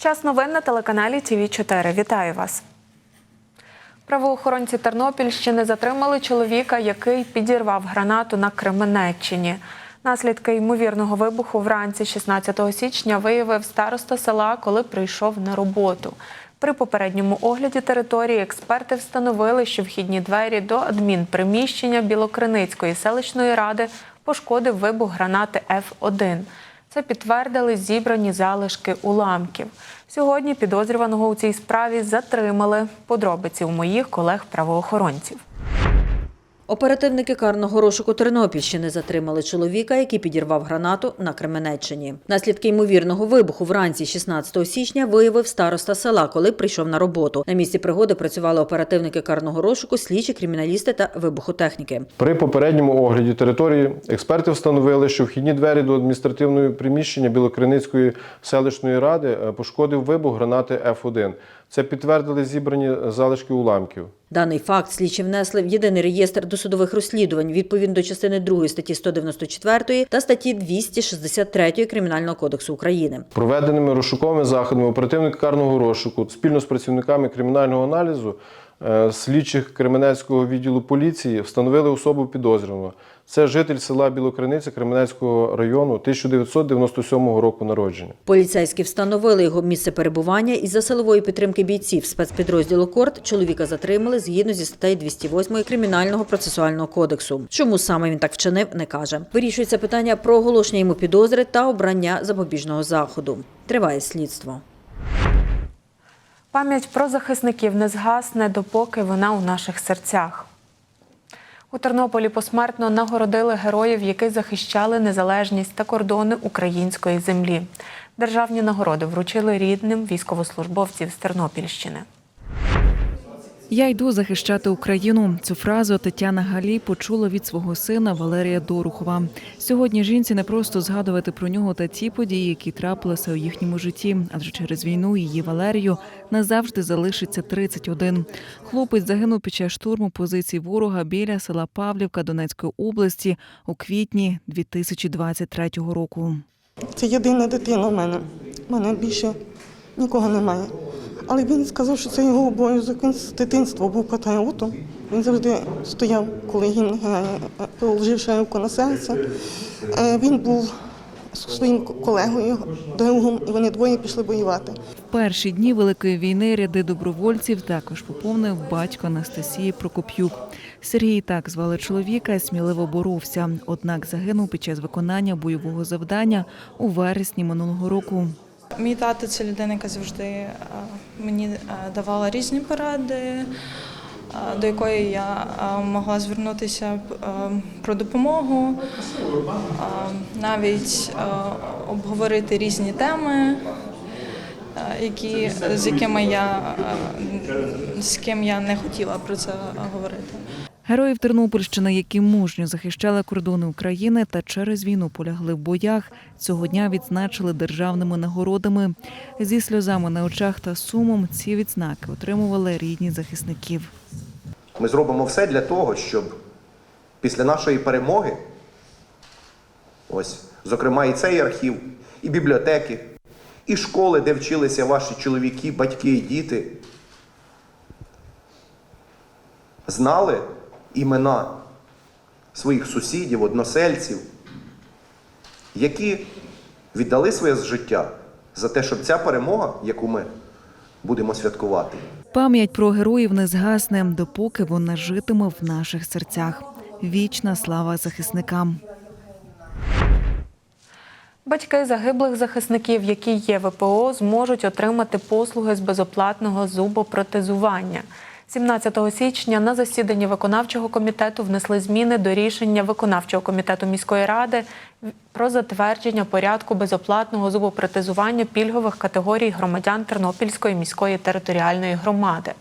Час новин на телеканалі ТВ 4 Вітаю вас. Правоохоронці Тернопільщини затримали чоловіка, який підірвав гранату на Кременеччині. Наслідки ймовірного вибуху вранці 16 січня виявив староста села, коли прийшов на роботу. При попередньому огляді території експерти встановили, що вхідні двері до адмінприміщення Білокриницької селищної ради пошкодив вибух гранати Ф1. Це підтвердили зібрані залишки уламків. Сьогодні підозрюваного у цій справі затримали. Подробиці у моїх колег-правоохоронців. Оперативники карного розшуку Тернопільщини затримали чоловіка, який підірвав гранату на Кременеччині. Наслідки ймовірного вибуху вранці 16 січня виявив староста села, коли прийшов на роботу. На місці пригоди працювали оперативники карного розшуку, слідчі, криміналісти та вибухотехніки. При попередньому огляді території експерти встановили, що вхідні двері до адміністративного приміщення Білокриницької селищної ради е, пошкодив вибух гранати Ф1. Це підтвердили зібрані залишки уламків. Даний факт слідчі внесли в єдиний реєстр досудових розслідувань відповідно до частини 2 статті 194 та статті 263 Кримінального кодексу України. Проведеними розшуковими заходами оперативника карного розшуку спільно з працівниками кримінального аналізу слідчих Кременецького відділу поліції встановили особу підозрюваного. Це житель села Білокриниця Кременецького району 1997 року народження. Поліцейські встановили його місце перебування і за силової підтримки бійців спецпідрозділу Корт чоловіка затримали згідно зі статтею 208 Кримінального процесуального кодексу. Чому саме він так вчинив, не каже. Вирішується питання про оголошення йому підозри та обрання запобіжного заходу. Триває слідство. Пам'ять про захисників не згасне, допоки вона у наших серцях. У Тернополі посмертно нагородили героїв, які захищали незалежність та кордони української землі. Державні нагороди вручили рідним військовослужбовців з Тернопільщини. Я йду захищати Україну. Цю фразу Тетяна Галі почула від свого сина Валерія Дорухова. Сьогодні жінці не просто згадувати про нього та ті події, які трапилися у їхньому житті, адже через війну її Валерію назавжди залишиться 31. Хлопець загинув під час штурму позицій ворога біля села Павлівка Донецької області у квітні 2023 року. Це єдина дитина в мене. У мене більше нікого немає. Але він сказав, що це його обов'язок. Він з дитинства був патріотом. Він завжди стояв, коли гімн грає, положив шайку на серце. Е, Він був своїм колегою, другом, і вони двоє пішли воювати. В перші дні Великої війни ряди добровольців також поповнив батько Анастасії Прокоп'юк. Сергій так звали чоловіка, сміливо боровся, однак загинув під час виконання бойового завдання у вересні минулого року. Мій тато це людина, яка завжди е, мені е, давала різні поради, е, до якої я могла звернутися про допомогу, навіть обговорити різні теми, які, з якими я з ким я не хотіла про це говорити. Героїв Тернопільщини, які мужньо захищали кордони України та через війну полягли в боях, цього дня відзначили державними нагородами. Зі сльозами на очах та сумом ці відзнаки отримували рідні захисників. Ми зробимо все для того, щоб після нашої перемоги, ось, зокрема, і цей архів, і бібліотеки, і школи, де вчилися ваші чоловіки, батьки і діти, знали імена своїх сусідів, односельців, які віддали своє життя за те, щоб ця перемога, яку ми будемо святкувати, Пам'ять про героїв не згасне, допоки вона житиме в наших серцях. Вічна слава захисникам. Батьки загиблих захисників, які є ВПО, зможуть отримати послуги з безоплатного зубопротезування. 17 січня на засіданні виконавчого комітету внесли зміни до рішення виконавчого комітету міської ради про затвердження порядку безоплатного зубопротезування пільгових категорій громадян Тернопільської міської територіальної громади.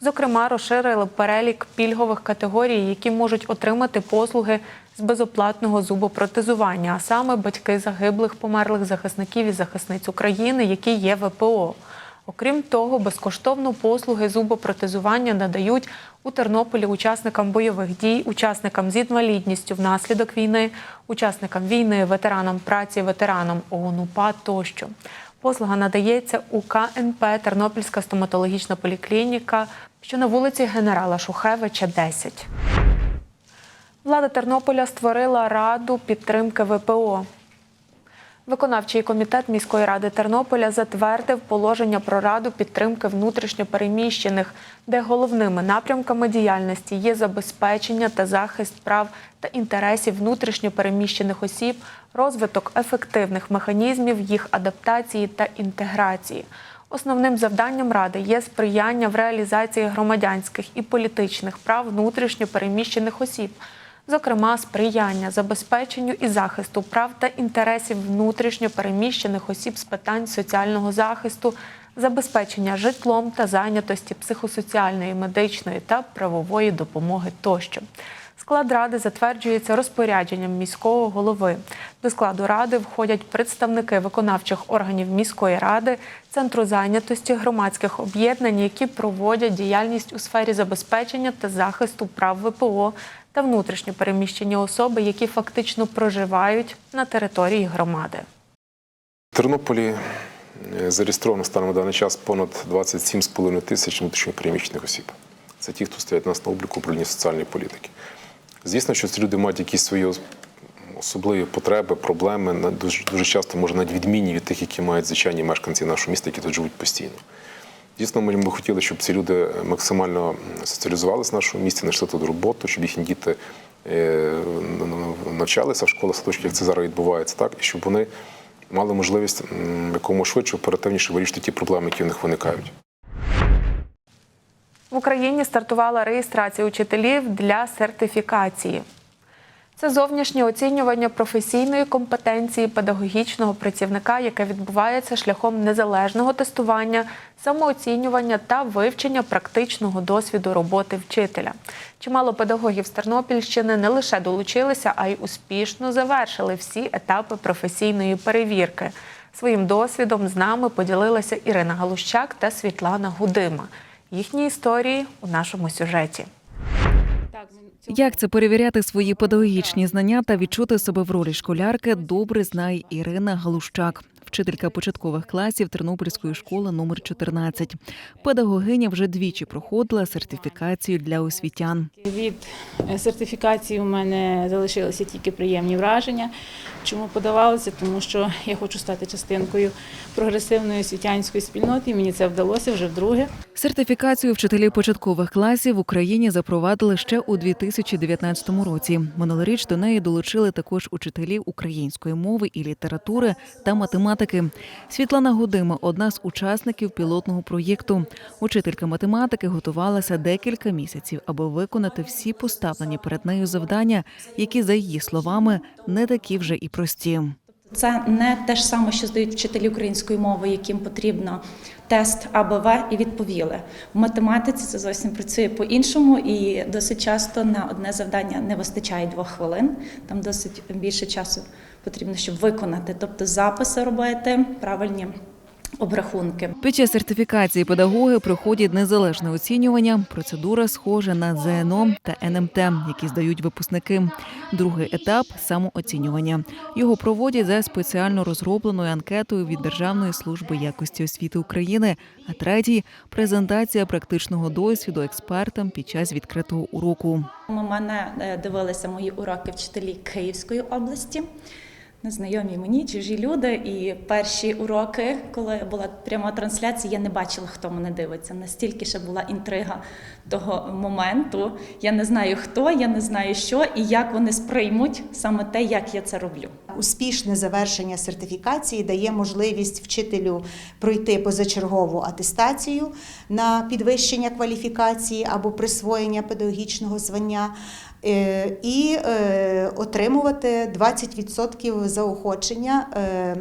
Зокрема, розширили перелік пільгових категорій, які можуть отримати послуги з безоплатного зубопротезування, а саме батьки загиблих померлих захисників і захисниць України, які є ВПО. Окрім того, безкоштовно послуги зубопротезування надають у Тернополі учасникам бойових дій, учасникам з інвалідністю внаслідок війни, учасникам війни, ветеранам праці, ветеранам ООН УПА тощо. Послуга надається у КНП Тернопільська стоматологічна поліклініка, що на вулиці генерала Шухевича, 10. Влада Тернополя створила раду підтримки ВПО. Виконавчий комітет міської ради Тернополя затвердив положення про раду підтримки внутрішньопереміщених, де головними напрямками діяльності є забезпечення та захист прав та інтересів внутрішньопереміщених осіб, розвиток ефективних механізмів їх адаптації та інтеграції. Основним завданням ради є сприяння в реалізації громадянських і політичних прав внутрішньопереміщених осіб зокрема сприяння забезпеченню і захисту прав та інтересів внутрішньо переміщених осіб з питань соціального захисту, забезпечення житлом та зайнятості психосоціальної, медичної та правової допомоги тощо. Склад ради затверджується розпорядженням міського голови. До складу ради входять представники виконавчих органів міської ради, центру зайнятості громадських об'єднань, які проводять діяльність у сфері забезпечення та захисту прав ВПО та внутрішньо переміщені особи, які фактично проживають на території громади. В Тернополі е, зареєстровано станом на даний час понад 27,5 тисяч внутрішньопереміщених осіб. Це ті, хто стоять нас на обліку управління соціальної політики. Звісно, що ці люди мають якісь свої особливі потреби, проблеми, дуже, дуже часто, може, навіть відмінні від тих, які мають звичайні мешканці нашого міста, які тут живуть постійно. Дійсно, ми б хотіли, щоб ці люди максимально соціалізувалися в нашому місті, знайшли тут роботу, щоб їхні діти е, навчалися в школах, садочках, як це зараз відбувається, так, і щоб вони мали можливість якомога швидше, оперативніше вирішити ті проблеми, які в них виникають. В Україні стартувала реєстрація учителів для сертифікації. Це зовнішнє оцінювання професійної компетенції педагогічного працівника, яке відбувається шляхом незалежного тестування, самооцінювання та вивчення практичного досвіду роботи вчителя. Чимало педагогів з Тернопільщини не лише долучилися, а й успішно завершили всі етапи професійної перевірки. Своїм досвідом з нами поділилися Ірина Галущак та Світлана Гудима. Їхні історії у нашому сюжеті. Як це перевіряти свої педагогічні знання та відчути себе в ролі школярки, добре знає Ірина Галущак, вчителька початкових класів Тернопільської школи номер 14. Педагогиня вже двічі проходила сертифікацію для освітян. Від е, сертифікації у мене залишилися тільки приємні враження. Чому подавалося? Тому що я хочу стати частинкою прогресивної освітянської спільноти, і мені це вдалося вже вдруге. Сертифікацію вчителів початкових класів в Україні запровадили ще у 2019 році. Минулоріч до неї долучили також учителів української мови і літератури та математики. Світлана Гудима одна з учасників пілотного проєкту. Учителька математики готувалася декілька місяців, аби виконати всі поставлені перед нею завдання, які, за її словами, не такі вже і прості. Це не те ж саме, що здають вчителі української мови, яким потрібно тест АБВ і відповіли. В математиці це зовсім працює по-іншому, і досить часто на одне завдання не вистачає двох хвилин. Там досить більше часу потрібно, щоб виконати, тобто записи робити, правильні обрахунки. Під час сертифікації педагоги проходять незалежне оцінювання. Процедура схожа на ЗНО та НМТ, які здають випускники. Другий етап самооцінювання. Його проводять за спеціально розробленою анкетою від Державної служби якості освіти України. А третій презентація практичного досвіду експертам під час відкритого уроку. У мене е, дивилися мої уроки вчителі Київської області. Незнайомі мені чужі люди, і перші уроки, коли була пряма трансляція, я не бачила, хто мене дивиться. Настільки ще була інтрига того моменту. Я не знаю хто, я не знаю що і як вони сприймуть саме те, як я це роблю. Успішне завершення сертифікації дає можливість вчителю пройти позачергову атестацію на підвищення кваліфікації або присвоєння педагогічного звання. Е, І е, отримувати 20% заохочення е,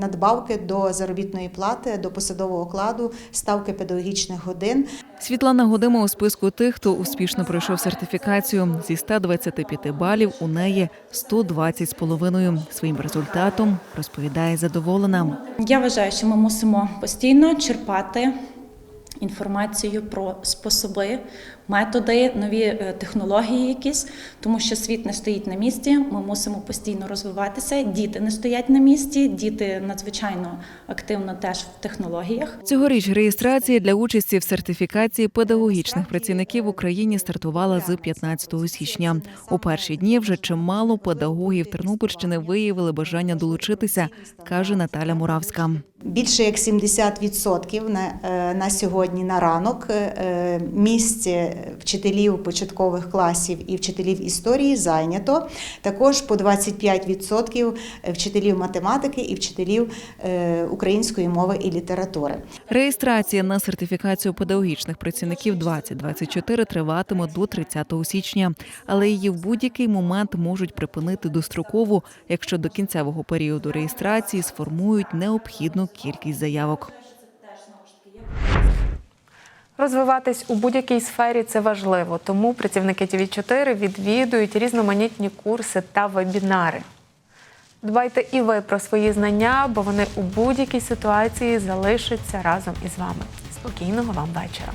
надбавки до заробітної плати, до посадового окладу, ставки педагогічних годин. Світлана Годима у списку тих, хто успішно пройшов сертифікацію. Зі 125 балів у неї 120 з половиною. Своїм результатом розповідає задоволена. Я вважаю, що ми мусимо постійно черпати інформацію про способи методи, нові е, технології якісь, тому що світ не стоїть на місці. Ми мусимо постійно розвиватися. Діти не стоять на місці, діти надзвичайно активно теж в технологіях. Цьогоріч реєстрація для участі в сертифікації педагогічних працівників в Україні стартувала з 15 січня. У перші дні вже чимало педагогів Тернопільщини виявили бажання долучитися, каже Наталя Муравська. Більше як 70% на, е, на сьогодні на ранок е, місць вчителів початкових класів і вчителів історії зайнято. Також по 25% вчителів математики і вчителів е, української мови і літератури. Реєстрація на сертифікацію педагогічних працівників 2024 триватиме до 30 січня, але її в будь-який момент можуть припинити достроково, якщо до кінцевого періоду реєстрації сформують необхідну кількість заявок. Розвиватись у будь-якій сфері це важливо, тому працівники тв 4 відвідують різноманітні курси та вебінари. Дбайте і ви про свої знання, бо вони у будь-якій ситуації залишаться разом із вами. Спокійного вам вечора.